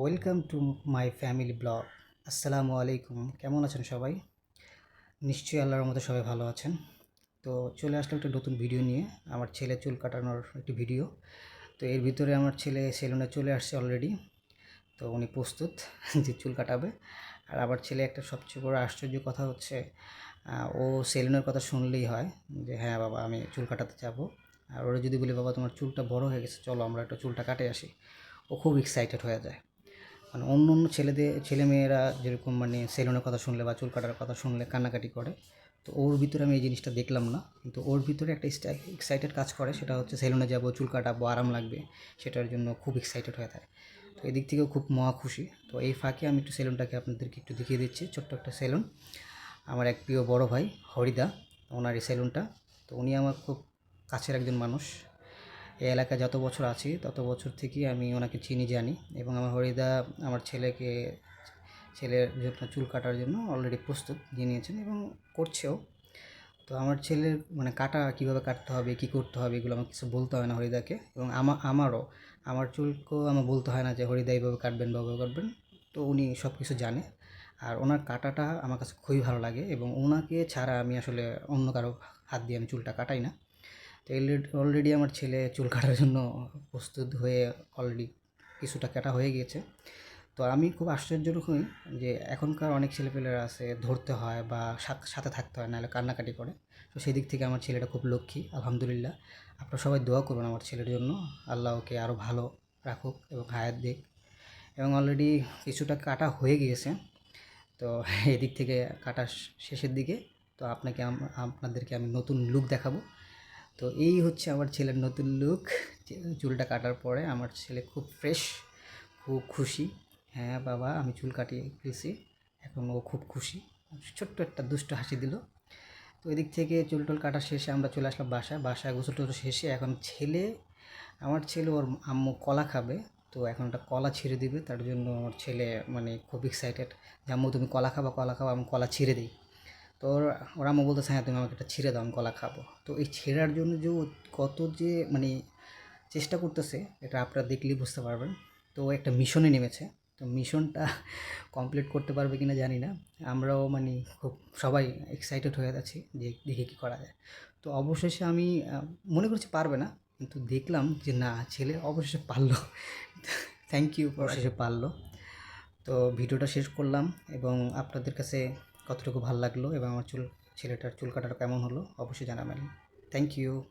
Welcome to my family blog আসসালামু আলাইকুম কেমন আছেন সবাই? নিশ্চয়ই আল্লাহর মতো সবাই ভালো আছেন। তো চলে আসলাম একটা নতুন ভিডিও নিয়ে। আমার ছেলে চুল কাটানোর একটি ভিডিও তো এর ভিতরে আমার ছেলে সেলুনে চলে আসছে অলরেডি তো উনি প্রস্তুত যে চুল কাটাবে। আর আমার ছেলে একটা সবচেয়ে বড় আশ্চর্য কথা হচ্ছে ও সেলুনের কথা শুনলেই হয় যে হ্যাঁ বাবা, আমি চুল কাটাতে যাব। আর ওরা যদি বলি, বাবা, তোমার চুলটা বড় হয়ে গেছে, চলো আমরা একটা চুলটা কাটে আসি। ও খুব এক্সাইটেড হয়ে যায়। মানে অন্য অন্য ছেলেদের, ছেলেমেয়েরা যেরকম মানে সেলুনের কথা শুনলে বা চুল কাটার কথা শুনলে কান্নাকাটি করে, তো ওর ভিতরে আমি এই জিনিসটা দেখলাম না। কিন্তু ওর ভিতরে একটা এক্সাইটেড কাজ করে, সেটা হচ্ছে সেলুনে যাব, চুল কাটাবো, আরাম লাগবে, সেটার জন্য খুব এক্সাইটেড হয়ে থাকে। তো এদিক থেকেও খুব মহা খুশি। তো এই ফাঁকে আমি একটু সেলুনটাকে আপনাদেরকে একটু দেখিয়ে দিচ্ছি, ছোট্ট একটা সেলুন। আমার এক প্রিয় বড় ভাই, হরিদা, ওনার এই সেলুনটা। তো উনি আমার খুব কাছের একজন মানুষ। এই এলাকায় যত বছর আছি, তত বছর থেকেই আমি ওনাকে চিনি, জানি এবং আমার হরিদা আমার ছেলেকে ছেলের জন্য চুল কাটার জন্য অলরেডি প্রস্তুত নিয়েছেন এবং করছেও। তো আমার ছেলের মানে কাটা কীভাবে কাটতে হবে, কী করতে হবে, এগুলো আমার কিছু বলতে হয় না হরিদাকে এবং আমা, আমারও, আমার চুলকেও আমার বলতে হয় না যে হরিদা এইভাবে কাটবেন বা ওভাবে কাটবেন। তো উনি সব কিছু জানে আর ওনার কাটাটা আমার কাছে খুবই ভালো লাগে এবং ওনাকে ছাড়া আমি আসলে অন্য কারও হাত দিয়ে আমি চুলটা কাটাই না। তো অলরেডি আমার ছেলে চুল কাটার জন্য প্রস্তুত হয়ে অলরেডি কিছুটা কাটা হয়ে গিয়েছে। তো আমি খুব আশ্চর্যজনক হই যে এখনকার অনেক ছেলেপেলেরা আছে, ধরতে হয় বা সাথে থাকতে হয়, নাহলে কান্নাকাটি করে। তো সেই দিক থেকে আমার ছেলেটা খুব লক্ষ্মী, আলহামদুলিল্লাহ। আপনারা সবাই দোয়া করুন আমার ছেলের জন্য। আল্লাহ ওকে আরও ভালো রাখুক এবং হায়াত দিক। এবং অলরেডি কিছুটা কাটা হয়ে গিয়েছে। তো এদিক থেকে কাটা শেষের দিকে তো আপনাকে আপনাদেরকে আমি নতুন লুক দেখাবো। তো এই হচ্ছে আমার ছেলের নতুন লুক চুলটা কাটার পরে আমার ছেলে খুব ফ্রেশ খুব খুশি। হ্যাঁ বাবা, আমি চুল কাটিয়ে ফেলছি এখন ও খুব খুশি। ছোট্ট একটা দুষ্ট হাসি দিল। তো এদিক থেকে চুল টুল কাটা শেষে আমরা চলে আসলাম বাসায়। বাসায় গোসল টোসল শেষে এখন ছেলে, আমার ছেলে ওর আম্মু কলা খাবে। তো এখন একটা কলা ছিঁড়ে দিবে, তার জন্য আমার ছেলে মানে খুব এক্সাইটেড যে, আম্মু তুমি কলা খাবা কলা খাবা, আমি কলা ছিঁড়ে দিই। তো ওর আম্মু বলতেছে হ্যাঁ তুমি আমাকে একটা ছিঁড়ে দাও, আমি কলা খাব। তো এই ছেঁড়ার জন্য যে কত যে মানে চেষ্টা করতেছে, এটা আপনারা দেখলেই বুঝতে পারবেন। তো একটা মিশনে নেমেছে। তো মিশনটা কমপ্লিট করতে পারবে কিনা জানি না। আমরাও মানে খুব, সবাই এক্সাইটেড হয়ে আছি যে দেখে কী করা যায়। তো অবশেষে আমি মনে করছি পারবে না, কিন্তু দেখলাম যে না, ছেলে অবশেষে পারল। থ্যাংক ইউ অবশেষে পারল। তো ভিডিওটা শেষ করলাম এবং আপনাদের কাছে কতটুকু ভালো লাগল এবং আমার চুল, ছেলেটার চুল কাটাটা কেমন হলো, অবশ্যই জানাবেন। Thank you